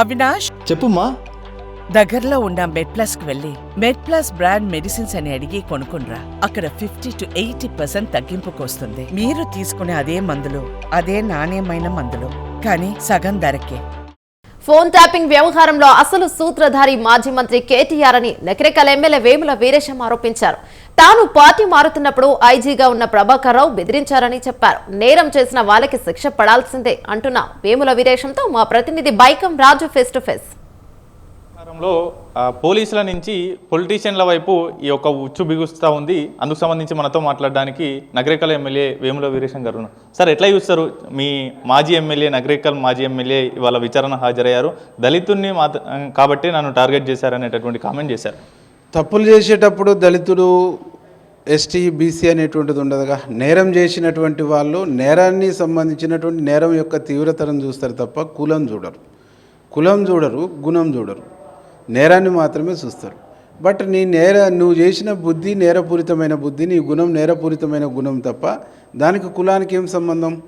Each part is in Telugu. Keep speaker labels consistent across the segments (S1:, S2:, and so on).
S1: అవినాష్?
S2: చెప్పుమా
S1: దగ్గరలో ఉన్న మెడ్ ప్లస్కు వెళ్ళి మెడ్ ప్లస్ బ్రాండ్ మెడిసిన్స్ అని అడిగి కొనుక్కునరా అక్కడ ఫిఫ్టీ టు ఎయిటీ పర్సెంట్ తగ్గింపుకు వస్తుంది మీరు తీసుకునే అదే మందులు అదే నాణ్యమైన మందులు. కానీ సగం ధరకే.
S3: ఫోన్ ట్యాపింగ్ వ్యవహారంలో అసలు సూత్రధారి మాజీ మంత్రి కేటీఆర్ అని నకిరేకల్ ఎమ్మెల్యే వేముల వీరేశం ఆరోపించారు. తాను పార్టీ మారుతున్నప్పుడు ఐజీగా ఉన్న ప్రభాకర్ రావు బెదిరించారని చెప్పారు. నేరం చేసిన వాళ్ళకి శిక్ష పడాల్సిందే అంటున్న వేముల విదేశంతో మా ప్రతినిధి Baikam Raju face to face
S4: పోలీసుల నుంచి పొలిటీషియన్ల వైపు ఈ యొక్క ఉచ్చు బిగుస్తూ ఉంది. అందుకు సంబంధించి మనతో మాట్లాడడానికి నగరేకల్ ఎమ్మెల్యే వేముల వీరేశం గారు సార్ ఎట్లా చూస్తారు? మీ మాజీ ఎమ్మెల్యే నగరేకల్ మాజీ ఎమ్మెల్యే ఇవాళ విచారణ హాజరయ్యారు. దళితుడిని మాత్ర కాబట్టి నన్ను టార్గెట్ చేశారనేటటువంటి కామెంట్ చేశారు.
S5: తప్పులు చేసేటప్పుడు దళితుడు ఎస్టీ బీసీ అనేటువంటిది ఉండదుగా. నేరం చేసినటువంటి వాళ్ళు నేరాన్ని సంబంధించినటువంటి నేరం యొక్క తీవ్రతరం చూస్తారు తప్ప కులం చూడరు. కులం చూడరు గుణం చూడరు. నేరాన్ని మాత్రమే చూస్తారు. బట్ నీ నేర నువ్వు చేసిన బుద్ధి నేరపూరితమైన బుద్ధి నీ గుణం నేరపూరితమైన గుణం తప్ప దానికి కులానికి ఏం సంబంధం?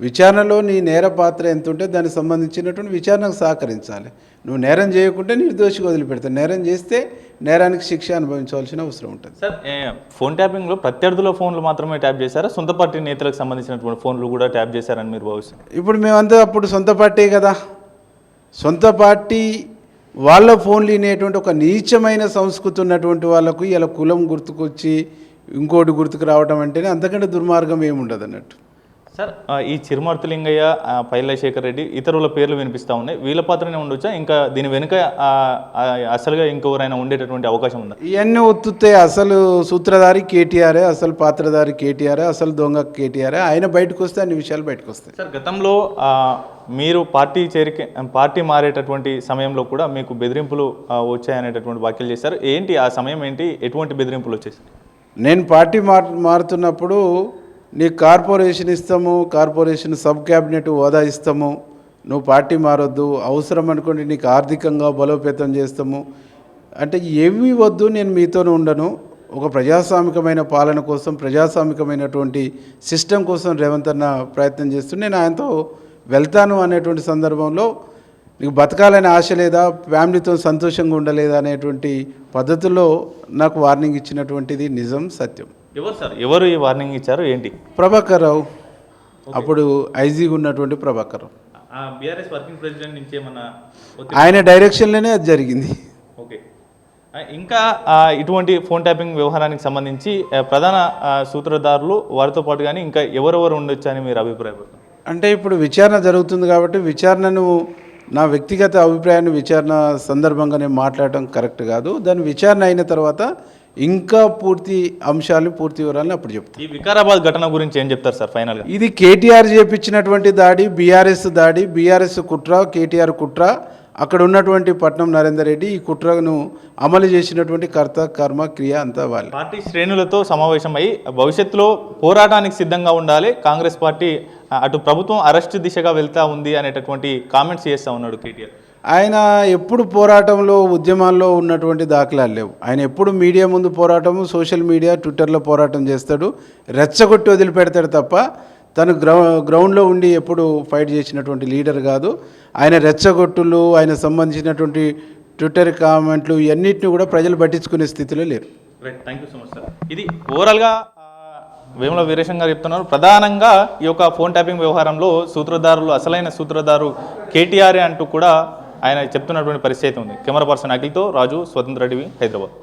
S5: విచారణలో నీ నేర పాత్ర ఎంత ఉంటే దానికి సంబంధించినటువంటి విచారణకు సహకరించాలి. నువ్వు నేరం చేయకుంటే నిర్దోషికి వదిలిపెడతావు. నేరం చేస్తే నేరానికి శిక్ష అనుభవించవలసిన అవసరం ఉంటుంది.
S4: సార్ ఫోన్ ట్యాపింగ్లో ప్రత్యర్థుల ఫోన్లు మాత్రమే ట్యాప్ చేశారా? సొంత పార్టీ నేతలకు సంబంధించినటువంటి ఫోన్లు కూడా ట్యాప్ చేశారని మీరు భావిస్తారు
S5: ఇప్పుడు మేమంతా అప్పుడు సొంత పార్టీ కదా. సొంత పార్టీ వాళ్ళ ఫోన్లు వినేటువంటి ఒక నీచమైన సంస్కృతి ఉన్నటువంటి వాళ్ళకు ఇలా కులం గుర్తుకొచ్చి ఇంకోటి గుర్తుకు రావడం అంటేనే అంతకంటే దుర్మార్గం ఏముండదు అన్నట్టు
S4: సార్ ఈ చిరుమర్తి లింగయ్య ఆ, పైల శేఖర్ రెడ్డి ఇతరుల పేర్లు వినిపిస్తూ ఉన్నాయి. వీళ్ళ పాత్రనే ఉండొచ్చా? ఇంకా దీని వెనుక అసలుగా ఇంకెవరైనా ఉండేటటువంటి అవకాశం ఉందా?
S5: ఇవన్నీ ఒత్తుతే అసలు సూత్రధారి కేటీఆరే అసలు పాత్రధారి కేటీఆరే అసలు దొంగ కేటీఆరే. ఆయన బయటకు వస్తే అన్ని విషయాలు బయటకు వస్తాయి
S4: సార్ గతంలో మీరు పార్టీ చేరిక పార్టీ మారేటటువంటి సమయంలో కూడా మీకు బెదిరింపులు వచ్చాయనేటటువంటి వ్యాఖ్యలు చేశారు. ఏంటి ఆ సమయం ఏంటి? ఎటువంటి బెదిరింపులు వచ్చేసాయి
S5: నేను పార్టీ మార్ మారుతున్నప్పుడు నీకు కార్పొరేషన్ ఇస్తాము కార్పొరేషన్ సబ్ క్యాబినెట్ హోదా ఇస్తాము. నువ్వు పార్టీ మారొద్దు అవసరం అనుకోండి నీకు ఆర్థికంగా బలోపేతం చేస్తాము. అంటే ఏవి వద్దు నేను మీతోనే ఉండను. ఒక ప్రజాస్వామికమైన పాలన కోసం ప్రజాస్వామికమైనటువంటి సిస్టమ్ కోసం రేవంత్ అన్న ప్రయత్నం చేస్తూ నేను ఆయనతో వెళ్తాను అనేటువంటి సందర్భంలో నీకు బతకాలనే ఆశ లేదా ఫ్యామిలీతో సంతోషంగా ఉండలేదా అనేటువంటి పద్ధతుల్లో నాకు వార్నింగ్ ఇచ్చినటువంటిది నిజం సత్యం.
S4: ఎవరు సార్? ఎవరు ఈ వార్నింగ్ ఇచ్చారు? ఏంటి?
S5: ప్రభాకర్ రావు అప్పుడు ఐజీగా ఉన్నటువంటి Prabhakar Rao
S4: BRS working president నుంచి ఏమన్నా
S5: ఆయన డైరెక్షన్లోనే అది జరిగింది.
S4: ఓకే. ఇంకా ఇటువంటి ఫోన్ ట్యాపింగ్ వ్యవహారానికి సంబంధించి ప్రధాన సూత్రధారులు వారితో పాటు కానీ ఇంకా ఎవరెవరు ఉండొచ్చు అని మీరు అభిప్రాయపడుతున్నారు
S5: అంటే ఇప్పుడు విచారణ జరుగుతుంది కాబట్టి విచారణను నా వ్యక్తిగత అభిప్రాయాన్ని విచారణ సందర్భంగా నేను మాట్లాడటం కరెక్ట్ కాదు. దాని విచారణ అయిన తర్వాత ఇంకా పూర్తి అంశాలు పూర్తి వివరాలను అప్పుడు చెప్తాను
S4: ఈ వికారాబాద్ ఘటన గురించి ఏం చెప్తారు సార్ ఫైనల్గా?
S5: ఇది కేటీఆర్ చేపించినటువంటి దాడి బీఆర్ఎస్ దాడి బీఆర్ఎస్ కుట్ర కేటీఆర్ కుట్ర అక్కడ ఉన్నటువంటి పట్నం నరేందర్ రెడ్డి ఈ కుట్రను అమలు చేసినటువంటి కర్త కర్మ క్రియ అంతా వాళ్ళే.
S4: పార్టీ శ్రేణులతో సమావేశమై భవిష్యత్తులో పోరాటానికి సిద్ధంగా ఉండాలి. కాంగ్రెస్ పార్టీ అటు ప్రభుత్వం అరెస్ట్ దిశగా వెళ్తా ఉంది అనేటటువంటి కామెంట్స్ చేస్తా ఉన్నాడు కేటీఆర్.
S5: ఆయన ఎప్పుడు పోరాటంలో ఉద్యమాల్లో ఉన్నటువంటి దాఖలాలు లేవు. ఆయన ఎప్పుడు మీడియా ముందు పోరాటము సోషల్ మీడియా ట్విట్టర్లో పోరాటం చేస్తాడు. రెచ్చగొట్టి వదిలిపెడతాడు తప్ప తను గ్రౌ గ్రౌండ్లో ఉండి ఎప్పుడు ఫైట్ చేసినటువంటి లీడర్ కాదు. ఆయన రెచ్చగొట్టులు ఆయన సంబంధించినటువంటి ట్విట్టర్ కామెంట్లు ఇవన్నిటిని కూడా ప్రజలు పట్టించుకునే స్థితిలో లేరు.
S4: Right thank you so much sir ఇది ఓవరాల్గా వేముల వీరేశం గారు చెప్తున్నారు. ప్రధానంగా ఈ యొక్క ఫోన్ ట్యాపింగ్ వ్యవహారంలో సూత్రధారులు అసలైన సూత్రధారు కేటీఆర్ అంటూ కూడా ఆయన చెప్తున్నటువంటి పరిస్థితి ఉంది? కెమెరా పర్సన్ అఖిల్తో రాజు స్వతంత్ర టీవీ హైదరాబాద్.